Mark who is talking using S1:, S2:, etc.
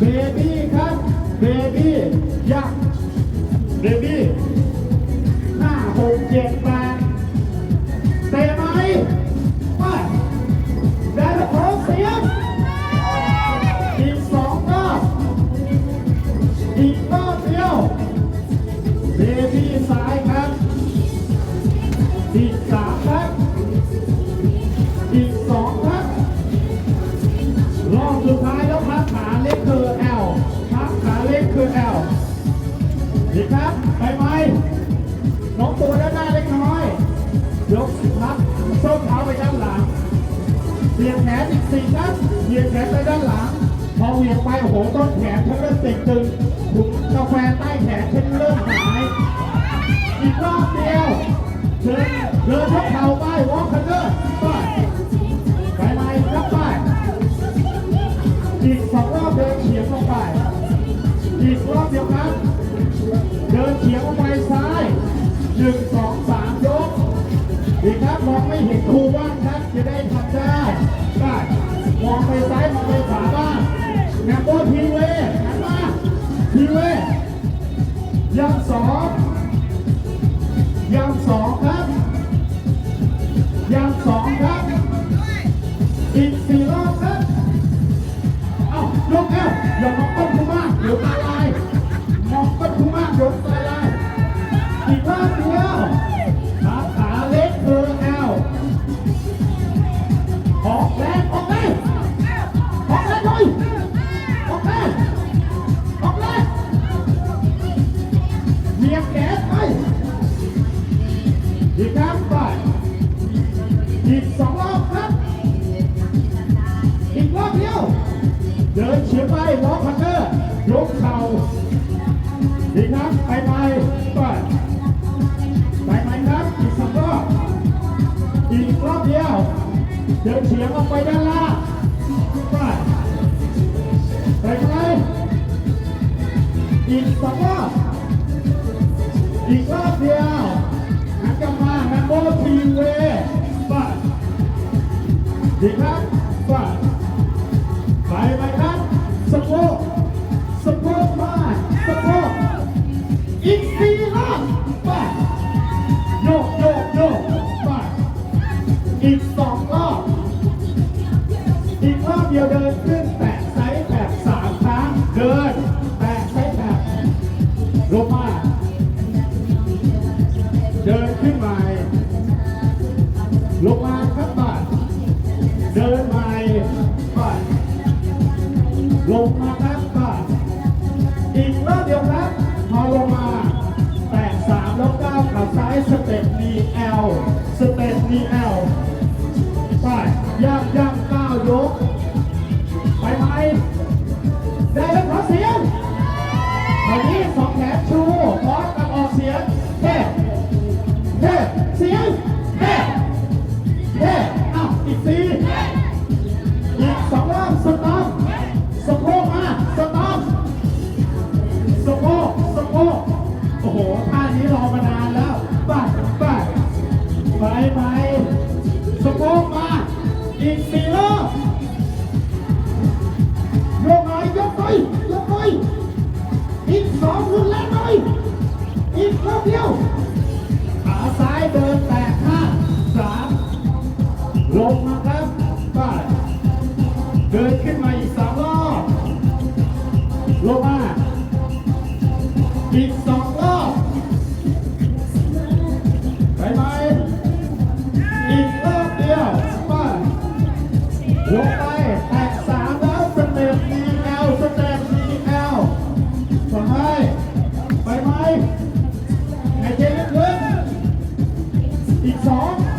S1: เบบี้ยักษ์เบบี้ห้าหกเจ็ดแปดเตะไหมไปได้แล้วขอเสียงอีกสองรอบอีกรอบเดียวเบบี้ซ้ายครับอีกสามครับอีกสองครับรอบสุดท้าย อีกสี่ครับเบี่ยงแขนไปด้านหลัง พอเหวี่ยงไปโอ้โหต้นแขนฉันเริ่มติดตึงถุงกาแฟใต้แขนฉันเริ่มหายอีกรอบเดียวเดินเดินทับเข่าไปวอล์กคันเดอร์ไปไปไหมครับไปอีกสองรอบเดินเฉียงลงไป อีกรอบเดียวครับ เดินเฉียงลงไปซ้ายหนึ่งสองสามยกอีกครับมองไม่เห็นครู ซ้ายมองไปขวาบ้างแนมโบ้ทีเวหันมาทีเวยังสอง ไปล็อกพันเนอร์ยกเข่าดีครับไปไปไปไปไหมครับอีกสองรอบอีกรอบเดียวเดินเฉียงออกไปด้านล่างไปไปไหมอีกสองรอบอีกรอบเดียวหันกลับมาแฮมโบทีเวไปดีครับ อีกสองรอบ อีกรอบเดียวเดินขึ้นแตะไซส์แบบสามครั้ง เดิน แตะไซส์แบบลงมาเดินขึ้นใหม่ ลงมาครับบ้าเดินใหม่บ้าลงมาครับป่ะอีกรอบเดียวครับ พอลงมา แตะสามแล้วก้าวขาซ้ายสเต็ปมีแอลสเต เดียวขาซ้ายเดินแตะห้าสามลงมาครับไปเดินขึ้นมาอีกสามรอบลงมาอีกสองรอบไปไหมอีกรอบเดียวไปลงไป สอง